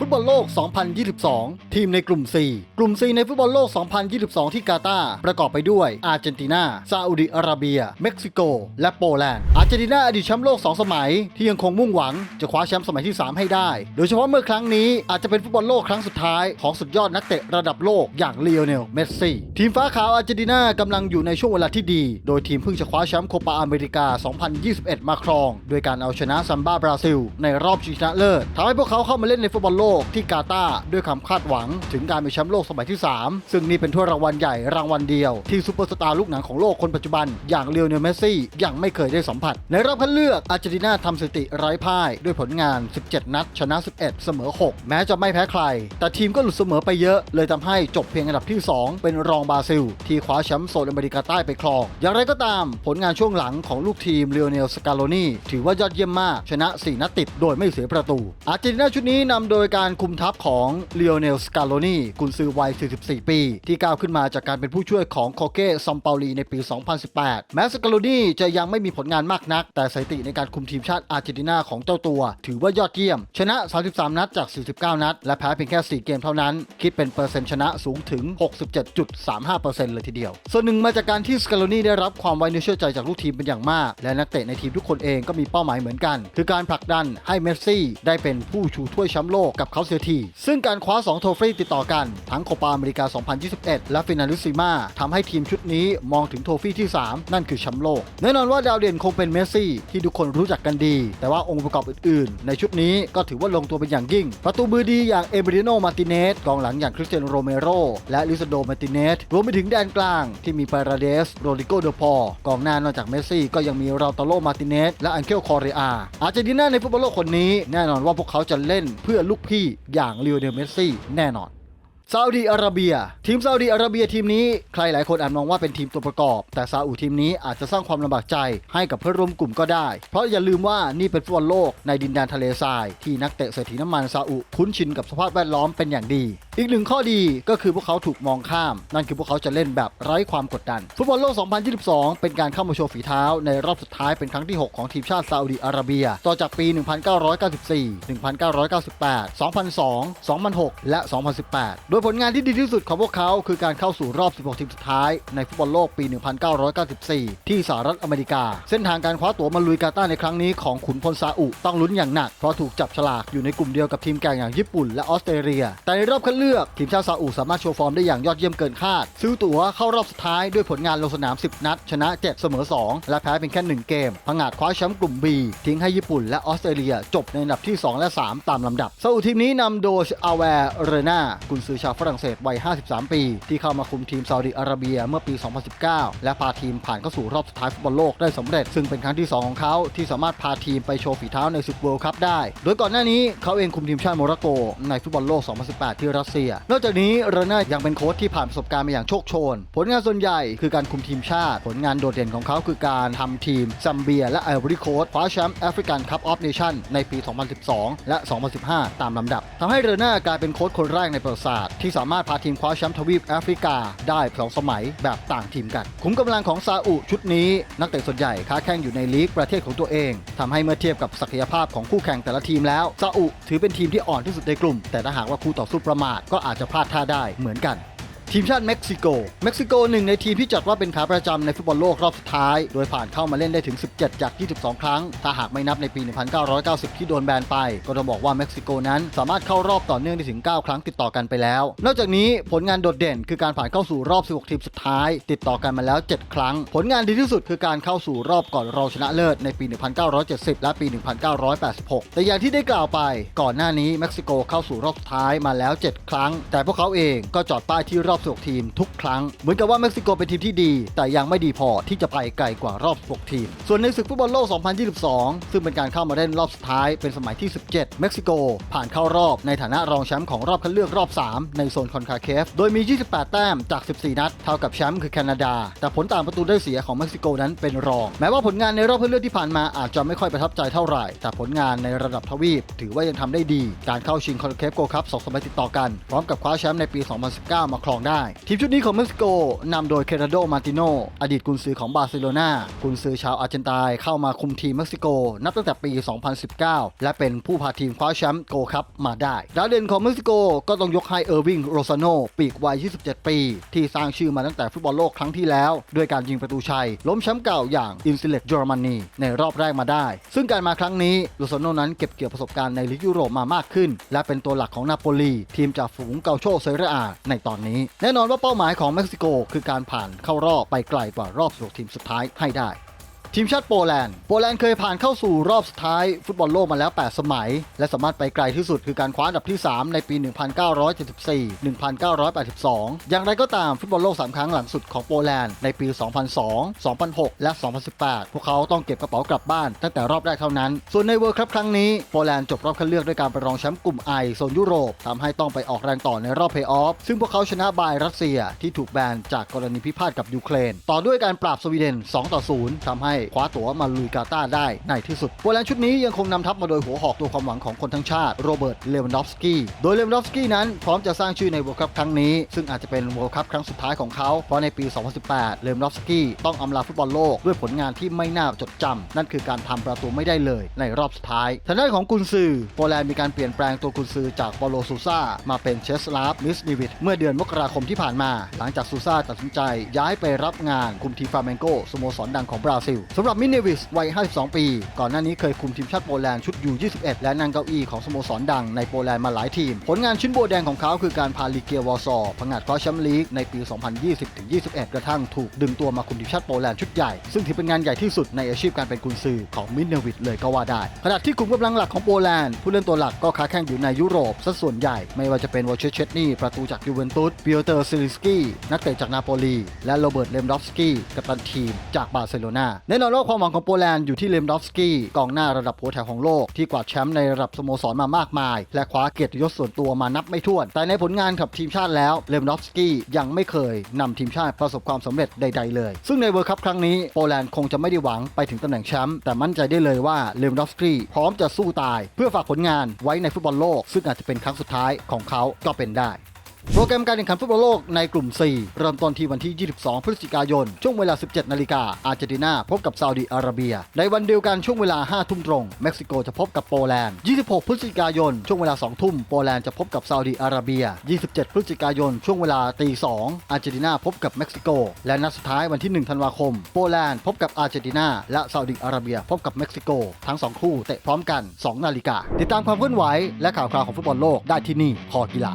ฟุตบอลโลก 2022 ทีมในกลุ่ม 4 กลุ่ม 4 ในฟุตบอลโลก 2022 ที่กาตาร์ประกอบไปด้วย อาร์เจนตินา ซาอุดิอาระเบีย เม็กซิโก และโปแลนด์ อาร์เจนตินาอดีตแชมป์โลก 2 สมัย ที่ยังคงมุ่งหวังจะคว้าแชมป์สมัยที่ 3 ให้ได้ โดยเฉพาะเมื่อครั้งนี้อาจจะเป็นฟุตบอลโลกครั้งสุดท้ายของสุดยอดนักเตะระดับโลกอย่างลีโอเนล เมสซี่ ทีมฟ้าขาวอาร์เจนตินากำลังอยู่ในช่วงเวลาที่ดี โดยทีมเพิ่งจะคว้าแชมป์โคปาอเมริกา 2021 มาครอง โดยการเอาชนะซัมบ้าบราซิล ในรอบชิงชนะเลิศทำให้พวกเขาเข้ามาเล่นในฟุตบอลโลกกที่กาตาด้วยความคาดหวัง ถึงการเป็นแชมป์โลกสมัยที่ 3 ซึ่งนี่เป็นถ้วยรางวัลใหญ่รางวัลเดียว ที่ซูเปอร์สตาร์ลูกหนังของโลกคนปัจจุบัน อย่างเลโอเนลเมสซี่ยังไม่เคยได้สัมผัส ในรอบคัดเลือกอาร์เจนตินาทำสถิติไร้พ่าย ด้วยผลงาน 17 นัด ชนะ 11 เสมอ 6 แม้จะไม่แพ้ใคร แต่ทีมก็หลุดเสมอไปเยอะ เลยทำให้จบเพียงอันดับที่ 2 เป็นรองบราซิล ที่คว้าแชมป์โซนอเมริกาใต้ไปครอง อย่างไรก็ตาม ผลงานช่วงหลังของลูกทีมเลโอเนลสกาโลนีถือว่ายอดเยี่ยมมากชนะ 4 นัดติดโดยไม่เสียประตู อาร์เจนตินาชุดนี้นำโดยกการคุมทัพของเลโอเนลสกาโลนีกุนซือวัย 44 ปี ที่ก้าวขึ้นมาจากการเป็นผู้ช่วยของโคเก้ซอมเปาลีในปี 2018 แม้สกาโลนีจะยังไม่มีผลงานมากนัก แต่สถิติในการคุมทีมชาติอาร์เจนตินาของเจ้าตัว ถือว่ายอดเยี่ยม ชนะ 33 นัดจาก 49 นัด และแพ้เพียงแค่ 4 เกมเท่านั้น คิดเป็นเปอร์เซ็นต์ชนะสูงถึง 67.35%เลยทีเดียว ส่วนหนึ่งมาจากการที่สกาโลนีได้รับความไว้เนื้อเชื่อใจจากลูกทีมเป็นอย่างมาก และนักเตะในทีมทุกคนเองก็มีเป้าหมายเหมือนกัน คือการผลักดันให้เมสซี่ได้เป็นผู้ชูถ้วยแชมป์โลกกับเขาเสียทีซึ่งการคว้า 2 โทฟี่ติดต่อกัน ทั้งโคปาอเมริกา 2021 และฟินาลิซิมาทำให้ทีมชุดนี้มองถึงโทฟี่ที่ 3 นั่นคือแชมป์โลก แน่นอนว่าดาวเด่นคงเป็นเมสซี่ที่ทุกคนรู้จักกันดี แต่ว่าองค์ประกอบอื่นๆ ในชุดนี้ก็ถือว่าลงตัวเป็นอย่างยิ่ง ประตูมือดีอย่างเอเบริโนมาติเนสกองหลังอย่างคริสเตียนโรเมโรและลิซาโดมาติเนสรวมไปถึงแดนกลางที่มีปาราเดสโรดิโกเดพอกองหน้านอกจากเมสซี่ก็ยังมีราตาโลมาติเนสและอังเคลคอเรอาอาร์เจนตินาในฟุตบอลโลกคนนี้แน่นอนว่าพวกเขาจะเล่นเพื่อลูกพี่อย่างลิโอเนลเมสซี่แน่นอนซาอุดีอาระเบีย ทีมซาอุดีอาระเบียทีมนี้ใครหลายคนอาจมองว่าเป็นทีมตัวประกอบ แต่ซาอุทีมนี้อาจจะสร้างความลำบากใจให้กับเพื่อนร่วมกลุ่มก็ได้ เพราะอย่าลืมว่านี่เป็นฟุตบอลโลกในดินแดนทะเลทราย ที่นักเตะเศรษฐีน้ำมันซาอุคุ้นชินกับสภาพแวดล้อมเป็นอย่างดี อีกหนึ่งข้อดีก็คือพวกเขาถูกมองข้าม นั่นคือพวกเขาจะเล่นแบบไร้ความกดดัน ฟุตบอลโลก 2022 เป็นการเข้ามาโชว์ฝีเท้า ในรอบสุดท้ายเป็นครั้งที่ 6 ของทีมชาติซาอุดีอาระเบีย ต่อจากปี 1994 1998 2002 2006 และ 2018 โดยผลงานที่ดีที่สุดของพวกเขาคือการเข้าสู่รอบ 16 ทีมสุดท้ายในฟุตบอลโลกปี 1994 ที่สหรัฐอเมริกา เส้นทางการคว้าตั๋วมาลุยกาตาร์ในครั้งนี้ของขุนพลซาอุต้องลุ้นอย่างหนักเพราะถูกจับฉลากอยู่ในกลุ่มเดียวกับทีมแข่งอย่างญี่ปุ่นและออสเตรเลีย แต่ในรอบคัดเลือกทีมชาติซาอุสามารถโชว์ฟอร์มได้อย่างยอดเยี่ยมเกินคาด ซื้อตั๋วเข้ารอบสุดท้ายด้วยผลงานลงสนาม 10 นัด ชนะ 7 เสมอ 2 และแพ้เพียงแค่ 1 เกม พังาดคว้าแชมป์กลุ่ม B ทิ้งให้ญี่ปุ่นและออสเตรเลียจบในอันดับที่ 2 และ 3 ตามลำดับซาอุทีมนี้นำโดยอาแวร์เรนากุนซือชาวฝรั่งเศสวัย 53 ปี ที่เข้ามาคุมทีมซาอุดิอาระเบียเมื่อปี 2019 และพาทีมผ่านเข้าสู่รอบสุดท้ายฟุตบอลโลกได้สำเร็จ ซึ่งเป็นครั้งที่ 2 ของเขาที่สามารถพาทีมไปโชว์ฝีเท้าในศึกเวิลด์คัพได้ โดยก่อนหน้านี้เขาเองคุมทีมชาติโมร็อกโกในฟุตบอลโลก 2018 ที่รัสเซียนอกจากนี้เรน่ายังเป็นโค้ชที่ผ่านประสบการณ์มาอย่างโชคโชน ผลงานส่วนใหญ่คือการคุมทีมชาติ ผลงานโดดเด่นของเขาคือการทำทีมซัมเบีย และไอวอรี่โคสต์คว้าแชมป์แอฟริกันคัพออฟเนชั่นในปี 2012 และ 2015 ตามลำดับทำให้เรน่ากลายเป็นโค้ชคนแรกในประวัติศาสตร์ที่สามารถพาทีมคว้าแชมป์ทวีปแอฟริกาได้สองสมัยแบบต่างทีมกัน ขุมกำลังของซาอุชุดนี้ นักเตะส่วนใหญ่ค้าแข่งอยู่ในลีกประเทศของตัวเองทำให้เมื่อเทียบกับศักยภาพของคู่แข่งแต่ละทีมแล้วซาอุถือเป็นทีมที่อ่อนที่สุดในกลุ่ม แต่ถ้าหากว่าคู่ต่อสู้ประมาทก็อาจจะพลาดท่าได้เหมือนกัน ทีมชาติเม็กซิโก เม็กซิโกหนึ่งในทีมที่จัดว่าเป็นขาประจำในฟุตบอลโลกรอบสุดท้าย โดยผ่านเข้ามาเล่นได้ถึง 17 จาก 22 ครั้ง ถ้าหากไม่นับในปี 1990 ที่โดนแบนไป ก็ต้องบอกว่าเม็กซิโกนั้นสามารถเข้ารอบต่อเนื่องได้ถึง 9 ครั้งติดต่อกันไปแล้ว นอกจากนี้ผลงานโดดเด่นคือการผ่านเข้าสู่รอบ 16 ทีมสุดท้าย ติดต่อกันมาแล้ว 7 ครั้ง ผลงานดีที่สุดคือการเข้าสู่รอบก่อนรองชนะเลิศในปี 1970 และปี 1986 แต่อย่างที่ได้กล่าวไป ก่อนหน้านี้เม็กซิโกเข้าสู่รอบสุดท้ายมาแล้ว 7 ครั้ง แต่พวกเขาเองก็จอดป้ายที่รอบ16ทีมทุกครั้ง เหมือนกับว่าเม็กซิโกเป็นทีมที่ดี แต่ยังไม่ดีพอที่จะไปไกลกว่ารอบ16ทีม ส่วนในศึกฟุตบอลโลก 2022 ซึ่งเป็นการเข้ามาเล่นรอบสุดท้ายเป็นสมัยที่ 17 เม็กซิโก ผ่านเข้ารอบในฐานะรองแชมป์ของรอบคัดเลือกรอบ 3 ในโซนคอนคาเคฟ โดยมี 28 แต้มจาก 14 นัด เท่ากับแชมป์คือแคนาดา แต่ผลต่างประตูได้เสียของเม็กซิโกนั้นเป็นรอง แม้ว่าผลงานในรอบคัดเลือกที่ผ่านมาอาจจะไม่ค่อยประทับใจเท่าไหร่ แต่ผลงานในระดับทวีป ถือว่ายังทำได้ดี การเข้าชิงคอนคาเคฟโกคัพ2สมัยติดต่อกัน พร้อมกับคว้าแชมป์ในปี 2019 มาครองได้ ทีมชุดนี้ของเม็กซิโกนำโดยเคราโดมาติโนอดีตกุนซือของบาร์เซโลนากุนซือชาวอาร์เจนตินเข้ามาคุมทีมเม็กซิโก นับตั้งแต่ปี 2019 และเป็นผู้พาทีมคว้าแชมป์โกคัพมาได้ดาวเด่นของเม็กซิโกก็ต้องยกให้เออร์วิงโรซาโนปีกวัย 27 ปี ที่สร้างชื่อมาตั้งแต่ฟุตบอลโลกครั้งที่แล้ว ด้วยการยิงประตูชัย ล้มแชมป์เก่าอย่างอินซิเลตเยอรมนีในรอบแรกมาได้ ซึ่งการมาครั้งนี้โรซาโนนั้นเก็บเกี่ยวประสบการณ์ในลีกยุโรปมามากขึ้น และเป็นตัวหลักของนาโปลีทีมจากฝูงเกาโชเซเรอาในตอนนี้แน่นอนว่าเป้าหมายของเม็กซิโกคือการผ่านเข้ารอบไปไกลกว่ารอบสุดทีมสุดท้ายให้ได้ ทีมชาติโปแลนด์ โปแลนด์เคยผ่านเข้าสู่รอบสุดท้าย ฟุตบอลโลกมาแล้ว 8 สมัย และสามารถไปไกลที่สุดคือการคว้าอันดับที่ 3 ในปี 1974 1982 อย่างไรก็ตามฟุตบอลโลก 3 ครั้งหลังสุดของโปแลนด์ในปี 2002 2006 และ 2018 พวกเขาต้องเก็บกระเป๋ากลับบ้านตั้งแต่รอบแรกเท่านั้น ส่วนในเวิร์คัพครั้งนี้โปแลนด์จบรอบคัดเลือกด้วยการไปรองแชมป์กลุ่มไอโซนยุโรปทำให้ต้องไปออกแรงต่อในรอบเพย์ออฟซึ่งพวกเขาชนะบายรัสเซียที่ถูกแบนจากกรณีพิพาทกับยูเครน ต่อด้วยการปราบสวีเดน 2 ต่อ 0ทำให้คว้าตั๋วมาลุยกาตาได้ในที่สุดโปแลนด์ชุดนี้ยังคงนำทัพมาโดยหัวหอกตัวความหวังของคนทั้งชาติโรเบิร์ตเลวันดอฟสกี้โดยเลวันดอฟสกี้นั้นพร้อมจะสร้างชื่อใน World Cup ครั้งนี้ ซึ่งอาจจะเป็น World Cup ครั้งสุดท้ายของเขาเพราะในปี 2018 เลวันดอฟสกี้ต้องอำลาฟุตบอลโลกด้วยผลงานที่ไม่น่าจดจำนั่นคือการทำประตูไม่ได้เลยในรอบสุดท้ายทางด้านของกุนซือโปแลนด์มีการเปลี่ยนแปลงตัวกุนซือจากปอโลซูซามาเป็นเชสลาฟมิสนิวิตเมื่อเดือนมกราคมที่ผ่านมา หลังจากซูซาตัดสินใจย้ายไปรับงานคุมทีมฟาเมงโกสโมสรดังของบราซิลสำหรับมินเนวิสวัย 52 ปี ก่อนหน้านี้เคยคุมทีมชาติโปแลนด์ชุดยู21และนั่งเก้าอี้ของสโมสรดังในโปแลนด์มาหลายทีม ผลงานชิ้นโบแดงของเขาคือการพาลีเกียวอร์ซอ์ผงาดคว้าแชมป์ลีกในปี 2020-21 กระทั่งถูกดึงตัวมาคุมทีมชาติโปแลนด์ชุดใหญ่ ซึ่งถือเป็นงานใหญ่ที่สุดในอาชีพการเป็นกุนซือของมินเนวิสเลยก็ว่าได้ ขณะที่กลุ่มกำลังหลักของโปแลนด์ผู้เล่นตัวหลักก็ค้าแข่งอยู่ในยุโรปซะส่วนใหญ่ ไม่ว่าจะเป็นวอเชเชตนี่ประตูจากยูเวนตุสปิโอเตอร์ซิลิสกี้นักเตะจากนาโปลีและโรเบิร์ตเลมดอฟสกี้กัปตันทีมจากบาร์เซโลนาแน่นอนว่าความหวังของโปแลนด์อยู่ที่เลมดอฟสกี้กองหน้าระดับหัวแถวของโลก ที่กวาดแชมป์ในระดับสโมสรมามากมาย และคว้าเกียรติยศส่วนตัวมานับไม่ถ้วน แต่ในผลงานกับทีมชาติแล้วเลมดอฟสกี้ยังไม่เคยนำทีมชาติประสบความสำเร็จใด ๆ เลย ซึ่งในเวิร์คัพครั้งนี้โปแลนด์คงจะไม่ได้หวังไปถึงตำแหน่งแชมป์แต่มั่นใจได้เลยว่าเลมดอฟสกี้พร้อมจะสู้ตาย เพื่อฝากผลงานไว้ในฟุตบอลโลก ซึ่งอาจจะเป็นครั้งสุดท้ายของเขาก็เป็นได้ โปรแกรมการแข่งขันฟุตบอลโลกในกลุ่ม 4 เริ่มต้นที่วันที่ 22 พฤศจิกายน ช่วงเวลา 17 นาฬิกา อาร์เจนตินา พบกับซาอุดิอาระเบีย ในวันเดียวกันช่วงเวลา 5 ทุ่มตรง เม็กซิโกจะพบกับโปแลนด์ 26 พฤศจิกายน ช่วงเวลา 2 ทุ่ม โปแลนด์จะพบกับซาอุดิอาระเบีย 27 พฤศจิกายน ช่วงเวลาตี 2 อาร์เจนตินาพบกับเม็กซิโก และนัดสุดท้ายวันที่ 1 ธันวาคม โปแลนด์พบกับอาร์เจนตินา และซาอุดิอาระเบีย พบกับเม็กซิโก ทั้ง 2 คู่เตะพร้อมกัน 2 นาฬิกา ติดตามความเคลื่อนไหวและข่าวคราวของฟุตบอลโลกได้ที่นี่คอกีฬา